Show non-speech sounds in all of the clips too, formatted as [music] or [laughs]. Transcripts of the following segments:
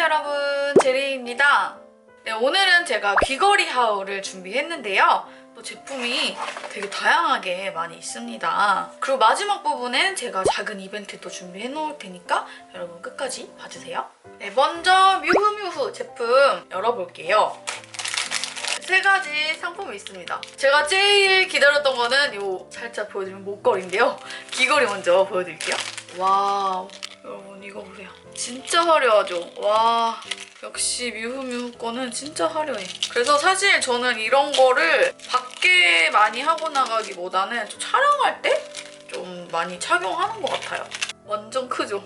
여러분 제리입니다 네, 오늘은 제가 귀걸이 하울을 준비했는데요 또 제품이 되게 다양하게 많이 있습니다 그리고 마지막 부분엔 제가 작은 이벤트도 준비해 놓을 테니까 여러분 끝까지 봐주세요 네, 먼저 뮤후뮤후 제품 열어볼게요 세 가지 상품이 있습니다. 제가 제일 기다렸던 거는 요 살짝 보여드리면 목걸이인데요. 귀걸이 먼저 보여드릴게요. 와우. 여러분 이거 보세요. 진짜 화려하죠? 와. 역시 뮤후뮤후 거는 진짜 화려해. 그래서 사실 저는 이런 거를 밖에 많이 하고 나가기보다는 좀 촬영할 때 좀 많이 착용하는 것 같아요. 완전 크죠?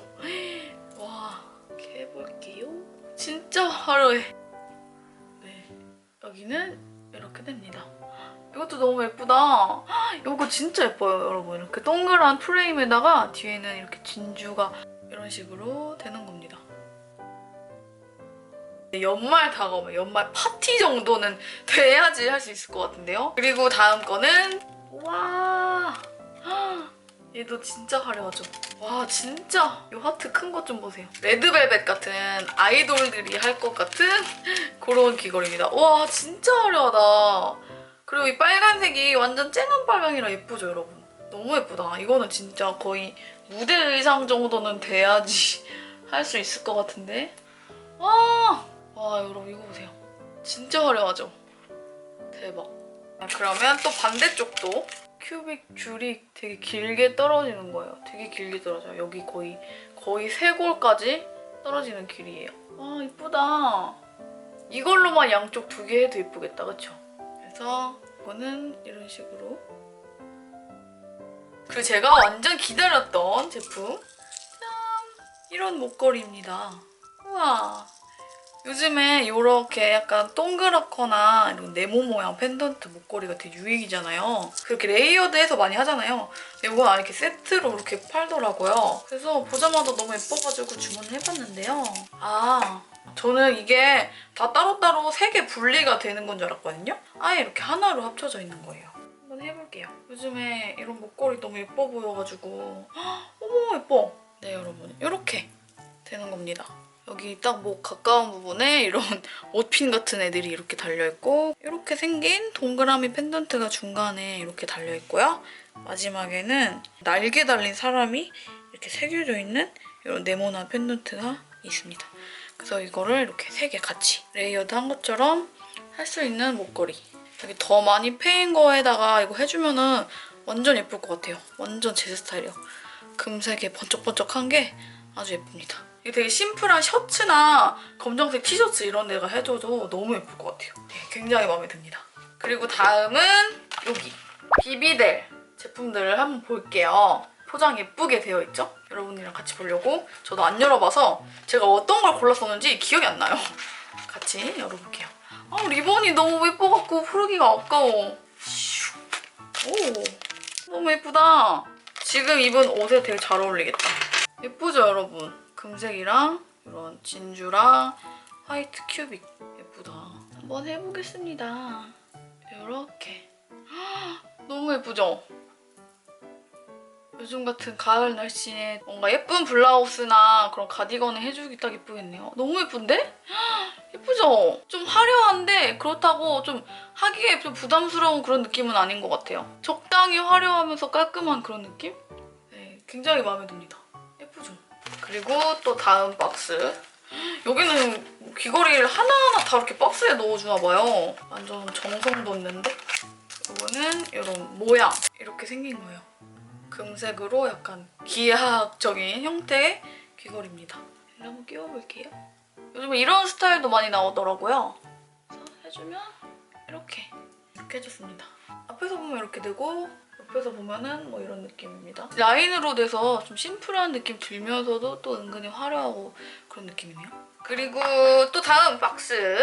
와. 이렇게 해볼게요. 진짜 화려해. 네. 여기는 이렇게 됩니다. 이것도 너무 예쁘다. 이거 진짜 예뻐요, 여러분. 이렇게 동그란 프레임에다가 뒤에는 이렇게 진주가 이런 식으로 되는 겁니다. 연말 다가오면 연말 파티 정도는 [laughs] 돼야지 할 수 있을 것 같은데요. 그리고 다음 거는 와 [gasps] 얘도 진짜 화려하죠. 와 진짜 이 하트 큰 것 좀 보세요. 레드벨벳 같은 아이돌들이 할 것 같은 [laughs] 그런 귀걸이입니다. 와 진짜 화려하다. 그리고 이 빨간색이 완전 쨍한 빨강이라 예쁘죠 여러분? 너무 예쁘다. 이거는 진짜 거의 무대 의상 정도는 돼야지 [laughs] 할 수 있을 것 같은데. 와, 와 여러분 이거 보세요. 진짜 화려하죠? 대박. 아, 그러면 또 반대쪽도 큐빅 줄이 되게 길게 떨어지는 거예요. 되게 길게 떨어져요. 여기 거의 거의 쇄골까지 떨어지는 길이에요. 와 이쁘다. 이걸로만 양쪽 두 개 해도 예쁘겠다, 그쵸? 그래서 이거는 이런 식으로 그리고 제가 완전 기다렸던 제품 짠! 이런 목걸이입니다. 우와 요즘에 이렇게 약간 동그랗거나 이런 네모 모양 펜던트 목걸이가 되게 유행이잖아요. 그렇게 레이어드해서 많이 하잖아요. 근데 이건 이렇게 세트로 이렇게 팔더라고요. 그래서 보자마자 너무 예뻐가지고 주문을 해봤는데요. 아 저는 이게 다 따로따로 세 개 분리가 되는 건 줄 알았거든요. 아예 이렇게 하나로 합쳐져 있는 거예요. 요즘에 이런 목걸이 너무 예뻐 보여가지고 헉, [gasps] 어머 예뻐. 네 여러분 이렇게 되는 겁니다. 여기 딱 목 가까운 부분에 이런 [laughs] 옷핀 같은 애들이 이렇게 달려있고 이렇게 생긴 동그라미 펜던트가 중간에 이렇게 달려있고요. 마지막에는 날개 달린 사람이 이렇게 새겨져 있는 이런 네모난 펜던트가 있습니다. 그래서 이거를 이렇게 세 개 같이 레이어드 한 것처럼 할 수 있는 목걸이. 여기 더 많이 패인 거에다가 이거 해주면은 완전 예쁠 것 같아요. 완전 제 스타일이에요. 금색에 번쩍번쩍한 게 아주 예쁩니다. 이게 되게 심플한 셔츠나 검정색 티셔츠 이런 데가 해줘도 너무 예쁠 것 같아요. 네, 굉장히 마음에 듭니다. 그리고 다음은 여기 비비델 제품들을 한번 볼게요. 포장 예쁘게 되어 있죠? 여러분이랑 같이 보려고 저도 안 열어봐서 제가 어떤 걸 골랐었는지 기억이 안 나요. 같이 열어볼게요. 아 리본이 너무 예뻐갖고 풀기가 아까워. 슉. 오 너무 예쁘다. 지금 입은 옷에 되게 잘 어울리겠다. 예쁘죠 여러분? 금색이랑 이런 진주랑 화이트 큐빅 예쁘다. 한번 해보겠습니다. 이렇게 너무 예쁘죠? 요즘 같은 가을 날씨에 뭔가 예쁜 블라우스나 그런 가디건을 해주기 딱 예쁘겠네요. 너무 예쁜데? 예쁘죠? 그렇다고 좀 하기에 좀 부담스러운 그런 느낌은 아닌 것 같아요. 적당히 화려하면서 깔끔한 그런 느낌? 네, 굉장히 마음에 듭니다. 예쁘죠? 그리고 또 다음 박스. 여기는 귀걸이를 하나하나 다 이렇게 박스에 넣어주나 봐요. 완전 정성 돋는데? 이거는 이런 모양 이렇게 생긴 거예요. 금색으로 약간 기하학적인 형태의 귀걸이입니다. 한번 끼워볼게요. 요즘에 이런 스타일도 많이 나오더라고요. 해주면 이렇게 이렇게 해줬습니다. 앞에서 보면 이렇게 되고 옆에서 보면은 뭐 이런 느낌입니다. 라인으로 돼서 좀 심플한 느낌 들면서도 또 은근히 화려하고 그런 느낌이네요. 그리고 또 다음 박스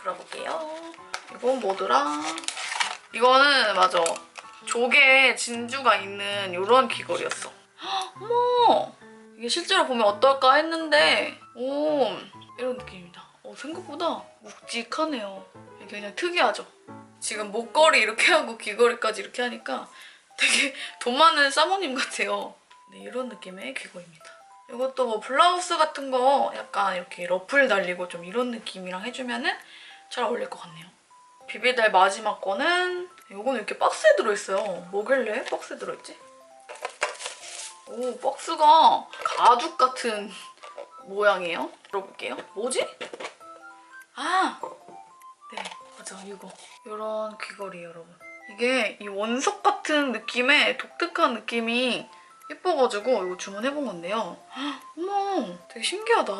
풀어볼게요. 이건 뭐더라? 이거는 맞아. 조개 진주가 있는 이런 귀걸이였어. 헉, [gasps] 어머! 이게 실제로 보면 어떨까 했는데 오 이런 느낌입니다. 어, 생각보다 묵직하네요. 이게 그냥 특이하죠. 지금 목걸이 이렇게 하고 귀걸이까지 이렇게 하니까 되게 [laughs] 돈 많은 사모님 같아요. 네, 이런 느낌의 귀걸이입니다. 이것도 뭐 블라우스 같은 거 약간 이렇게 러플 달리고 좀 이런 느낌이랑 해주면은 잘 어울릴 것 같네요. 비비달 마지막 거는 이거는 이렇게 박스에 들어있어요. 뭐길래 박스에 들어있지? 오 박스가 가죽 같은 모양이에요. 들어볼게요. 뭐지? 아! 네 맞아 이거 이런 귀걸이 여러분. 이게 이 원석 같은 느낌의 독특한 느낌이 예뻐가지고 이거 주문해본 건데요. 헉, 어머 되게 신기하다.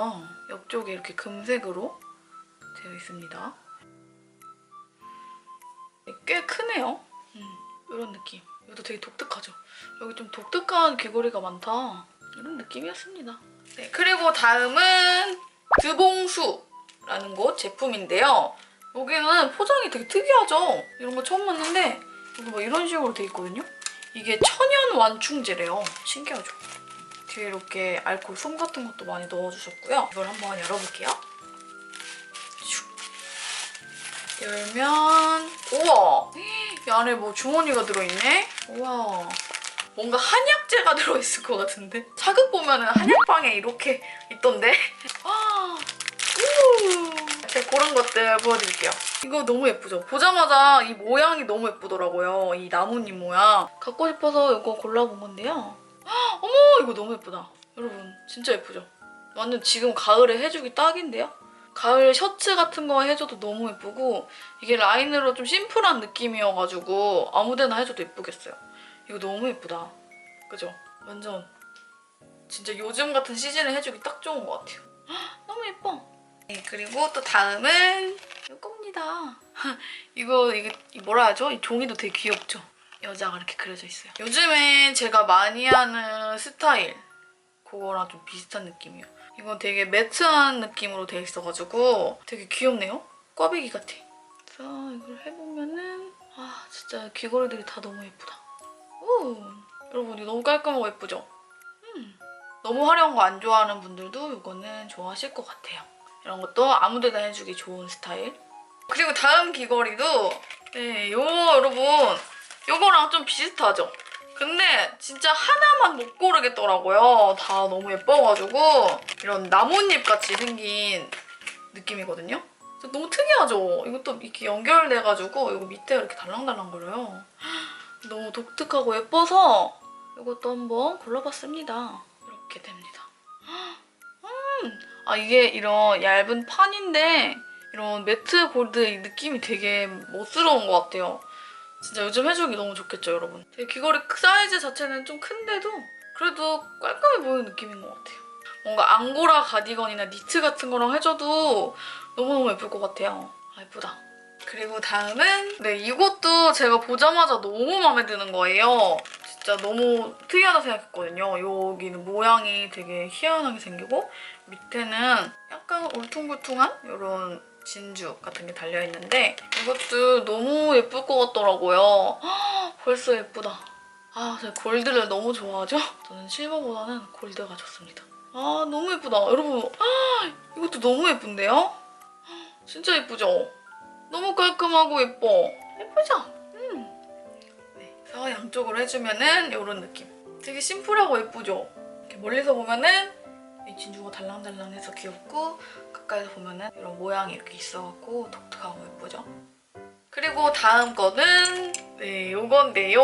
옆쪽에 이렇게 금색으로 되어 있습니다. 꽤 크네요. 음, 이런 느낌. 이것도 되게 독특하죠. 여기 좀 독특한 귀걸이가 많다. 이런 느낌이었습니다. 네, 그리고 다음은 드봉수라는 곳 제품인데요. 여기는 포장이 되게 특이하죠? 이런 거 처음 봤는데 여기 막 이런 식으로 돼 있거든요. 이게 천연 완충제래요. 신기하죠? 뒤에 이렇게 알코올 솜 같은 것도 많이 넣어주셨고요. 이걸 한번 열어볼게요. 슉. 열면 우와! 이 안에 뭐 주머니가 들어있네? 우와. 뭔가 한약 재가 들어있을 것 같은데? 사극 보면은 한약방에 이렇게 있던데? 아, 우! 제가 고른 것들 보여드릴게요. 이거 너무 예쁘죠? 보자마자 이 모양이 너무 예쁘더라고요. 이 나뭇잎 모양. 갖고 싶어서 이거 골라본 건데요. 헉, 어머 이거 너무 예쁘다. 여러분 진짜 예쁘죠? 완전 지금 가을에 해주기 딱인데요? 가을 셔츠 같은 거 해줘도 너무 예쁘고 이게 라인으로 좀 심플한 느낌이어가지고 아무데나 해줘도 예쁘겠어요. 이거 너무 예쁘다. 그죠? 완전 진짜 요즘 같은 시즌에 해주기 딱 좋은 것 같아요. 헉, [gasps] 너무 예뻐. 네, 그리고 또 다음은 이겁니다. [laughs] 이거 이게 이 뭐라 하죠? 이 종이도 되게 귀엽죠? 여자가 이렇게 그려져 있어요. 요즘에 제가 많이 하는 스타일 그거랑 좀 비슷한 느낌이에요. 이건 되게 매트한 느낌으로 돼 있어가지고 되게 귀엽네요. 꽈배기 같아. 자 이걸 해보면은 아 진짜 귀걸이들이 다 너무 예쁘다. 오 여러분 이거 너무 깔끔하고 예쁘죠? 음 너무 화려한 거 안 좋아하는 분들도 이거는 좋아하실 것 같아요. 이런 것도 아무데나 해주기 좋은 스타일. 그리고 다음 귀걸이도 네, 요 여러분 요거랑 좀 비슷하죠? 근데 진짜 하나만 못 고르겠더라고요. 다 너무 예뻐가지고 이런 나뭇잎 같이 생긴 느낌이거든요. 너무 특이하죠? 이것도 이렇게 연결돼가지고 이거 밑에 이렇게 달랑달랑 거려요. [gasps] 너무 독특하고 예뻐서 이것도 한번 골라봤습니다. 이렇게 됩니다. 음, 아 이게 이런 얇은 판인데 이런 매트 골드 이 느낌이 되게 멋스러운 것 같아요. 진짜 요즘 해주기 너무 좋겠죠, 여러분. 되게 귀걸이 사이즈 자체는 좀 큰데도 그래도 깔끔해 보이는 느낌인 것 같아요. 뭔가 앙고라 가디건이나 니트 같은 거랑 해줘도 너무너무 예쁠 것 같아요. 아, 예쁘다. 그리고 다음은 네 이것도 제가 보자마자 너무 마음에 드는 거예요. 진짜 너무 특이하다 생각했거든요. 여기는 모양이 되게 희한하게 생기고 밑에는 약간 울퉁불퉁한 이런 진주 같은 게 달려있는데 이것도 너무 예쁠 것 같더라고요. 헉, 벌써 예쁘다. 아, 제가 골드를 너무 좋아하죠? 저는 실버보다는 골드가 좋습니다. 아, 너무 예쁘다. 여러분, 아, 이것도 너무 예쁜데요? 헉, 진짜 예쁘죠? 너무 깔끔하고 예뻐. 예쁘죠? 그래서 양쪽으로 해주면은 이런 느낌. 되게 심플하고 예쁘죠? 이렇게 멀리서 보면은 이 진주가 달랑달랑해서 귀엽고 가까이서 보면은 이런 모양이 이렇게 있어갖고 독특하고 예쁘죠? 그리고 다음 거는 네, 요건데요.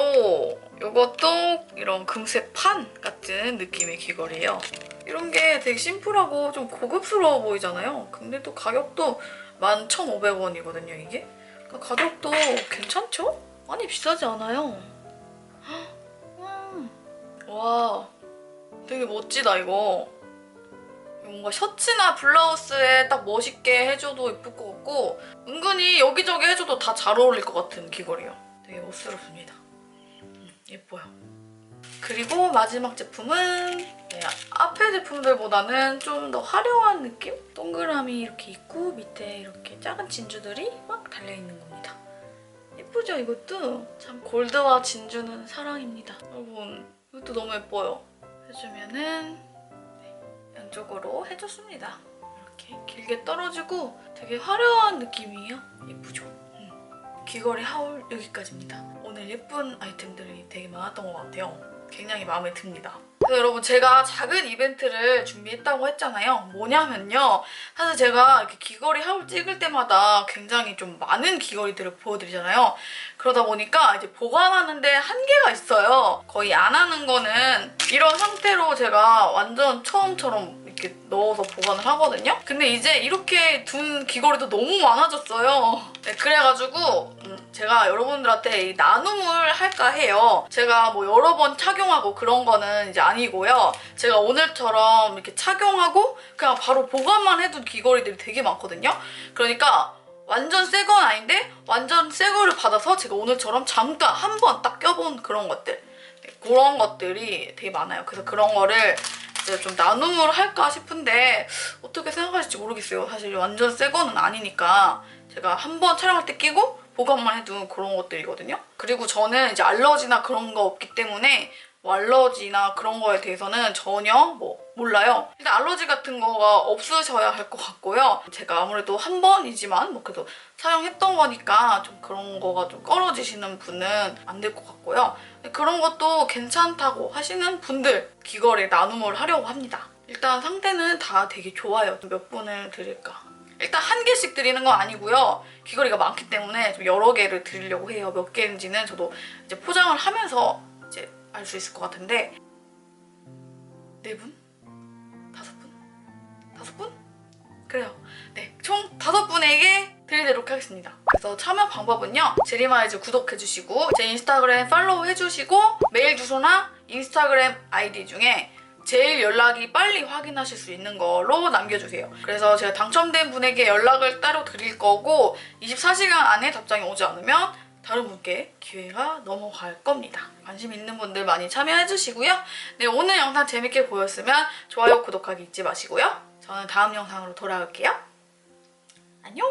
요것도 이런 금색 판 같은 느낌의 귀걸이에요. 이런 게 되게 심플하고 좀 고급스러워 보이잖아요. 근데 또 가격도 11,500원이거든요, 이게. 그러니까 가격도 괜찮죠? 많이 비싸지 않아요. 음. 와, 되게 멋지다, 이거. 뭔가 셔츠나 블라우스에 딱 멋있게 해줘도 예쁠 것 같고 은근히 여기저기 해줘도 다 잘 어울릴 것 같은 귀걸이에요. 되게 멋스럽습니다. 음, 예뻐요. 그리고 마지막 제품은 네, 앞에 제품들보다는 좀 더 화려한 느낌? 동그라미 이렇게 있고 밑에 이렇게 작은 진주들이 막 달려있는 겁니다. 예쁘죠 이것도? 참 골드와 진주는 사랑입니다. 여러분 이것도 너무 예뻐요. 해주면은 양쪽으로 해줬습니다. 이렇게 길게 떨어지고 되게 화려한 느낌이에요. 예쁘죠? 음. 귀걸이 하울 여기까지입니다. 오늘 예쁜 아이템들이 되게 많았던 것 같아요. 굉장히 마음에 듭니다. 그래서 여러분 제가 작은 이벤트를 준비했다고 했잖아요. 뭐냐면요. 사실 제가 이렇게 귀걸이 하울 찍을 때마다 굉장히 좀 많은 귀걸이들을 보여드리잖아요. 그러다 보니까 이제 보관하는데 한계가 있어요. 거의 안 하는 거는 이런 상태로 제가 완전 처음처럼 이렇게 넣어서 보관을 하거든요. 근데 이제 이렇게 둔 귀걸이도 너무 많아졌어요. 네, 그래가지고 음, 제가 여러분들한테 이 나눔을 할까 해요. 제가 뭐 여러 번 착용하고 그런 거는 이제 아니고요. 제가 오늘처럼 이렇게 착용하고 그냥 바로 보관만 해둔 귀걸이들이 되게 많거든요. 그러니까 완전 새 건 아닌데 완전 새 거를 받아서 제가 오늘처럼 잠깐 한 번 딱 껴본 그런 것들 네, 그런 것들이 되게 많아요. 그래서 그런 거를 이제 좀 나눔을 할까 싶은데 어떻게 생각하실지 모르겠어요. 사실 완전 새 거는 아니니까 제가 한 번 촬영할 때 끼고 보관만 해둔 그런 것들이거든요. 그리고 저는 이제 알러지나 그런 거 없기 때문에 뭐 알러지나 그런 거에 대해서는 전혀 뭐 몰라요. 일단 알러지 같은 거가 없으셔야 할 것 같고요. 제가 아무래도 한 번이지만 뭐 그래도 사용했던 거니까 좀 그런 거가 좀 꺼려지시는 분은 안 될 것 같고요. 그런 것도 괜찮다고 하시는 분들 귀걸이 나눔을 하려고 합니다. 일단 상태는 다 되게 좋아요. 몇 분을 드릴까? 일단 한 개씩 드리는 건 아니고요. 귀걸이가 많기 때문에 좀 여러 개를 드리려고 해요. 몇 개인지는 저도 이제 포장을 하면서 이제 알 수 있을 것 같은데 네 분? 다섯 분? 그래요. 네, 총 다섯 분에게 드리도록 하겠습니다. 그래서 참여 방법은요. 제리마이즈 구독해주시고 제 인스타그램 팔로우 해주시고 메일 주소나 인스타그램 아이디 중에 제일 연락이 빨리 확인하실 수 있는 걸로 남겨주세요. 그래서 제가 당첨된 분에게 연락을 따로 드릴 거고 24시간 안에 답장이 오지 않으면 다른 분께 기회가 넘어갈 겁니다. 관심 있는 분들 많이 참여해주시고요. 네, 오늘 영상 재밌게 보였으면 좋아요, 구독하기 잊지 마시고요. 저는 다음 영상으로 돌아올게요. 안녕!